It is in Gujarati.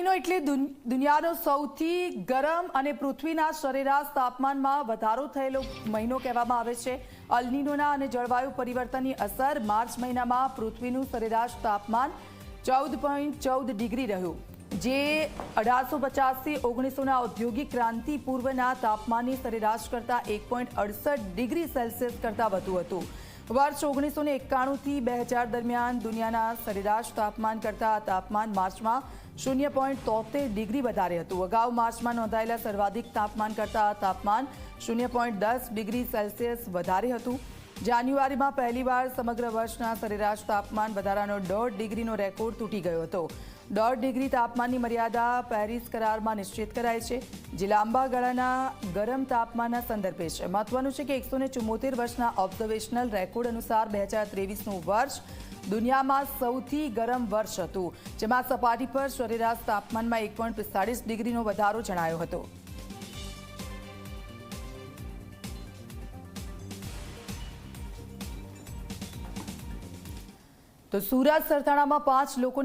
મહિનો એટલે દુન- દુનિયાનો સૌથી ગરમ અને પૃથ્વીના સરેરાશ તાપમાનમાં વધારો થયેલો મહિનો કહેવામાં આવે છે. અલનીનોના અને જળવાયુ પરિવર્તનની અસર માર્ચ મહિનામાં પૃથ્વીનું સરેરાશ તાપમાન ચૌદ પોઈન્ટ ચૌદ ડિગ્રી રહ્યું. જે અઢારસો પચાસથી ઓગણીસોના ઔદ્યોગિક ક્રાંતિ પૂર્વના તાપમાનની સરેરાશ કરતાં એક પોઈન્ટ અડસઠ ડિગ્રી સેલ્સિયસ કરતાં વધુ હતું. વર્ષ ઓગણીસો ને એકાણુંથી બે હજાર દરમિયાન દુનિયાના સરેરાશ તાપમાન કરતાં તાપમાન માર્ચમાં શૂન્ય પોઈન્ટ તોતેર ડિગ્રી વધારે હતું. અગાઉ માર્ચમાં નોંધાયેલા સર્વાધિક તાપમાન કરતાં તાપમાન શૂન્ય પોઈન્ટ દસ ડિગ્રી સેલ્સિયસ વધારે હતું. જાન્યુઆરીમાં પહેલીવાર સમગ્ર વર્ષના સરેરાશ તાપમાન વધારાનો દોઢ ડિગ્રીનો રેકોર્ડ તૂટી ગયો હતો. દોઢ ડિગ્રી તાપમાનની મર્યાદા પેરિસ કરારમાં નિશ્ચિત કરાઈ છે. જે લાંબા ગાળાના ગરમ તાપમાનના સંદર્ભે છે. મહત્વનું છે કે એકસો વર્ષના ઓબ્ઝર્વેશનલ રેકોર્ડ અનુસાર બે હજાર વર્ષ દુનિયામાં સૌથી ગરમ વર્ષ હતું, જેમાં સપાટી પર સરેરાશ તાપમાનમાં એક પોઈન્ટ પિસ્તાળીસ ડિગ્રીનો વધારો જણાયો હતો. તો સુરત સરથાણામાં પાંચ લોકો